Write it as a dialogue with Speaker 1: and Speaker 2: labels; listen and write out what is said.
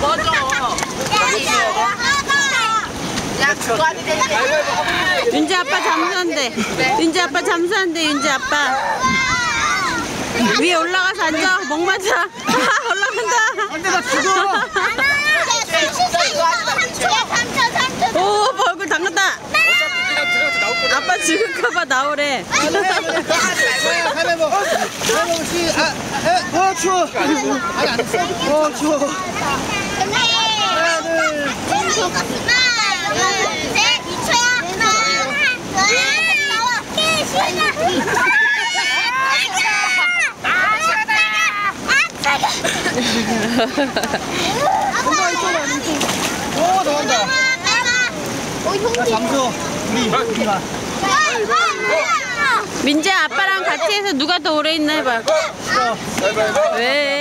Speaker 1: 꺼져. 야, 그거 안 돼.
Speaker 2: 윤지 아빠 잠수한대. 윤지 아빠 잠수한대, 윤지 아빠. 위에 올라가서 앉아. 목 맞아. 올라간다.
Speaker 3: 안돼 나 죽어.
Speaker 2: 오, 얼굴 담갔다. 아빠 죽을까봐 나오래.
Speaker 3: 아, 에, 어 추워. 어 추워. 엄마 이쪽 와 이쪽. 오 나간다. 야 잠수. 우리 우리 가.
Speaker 2: 민재 아빠랑 같이 해서 누가 더 오래 있나 해봐.
Speaker 3: 싫어.
Speaker 2: 왜?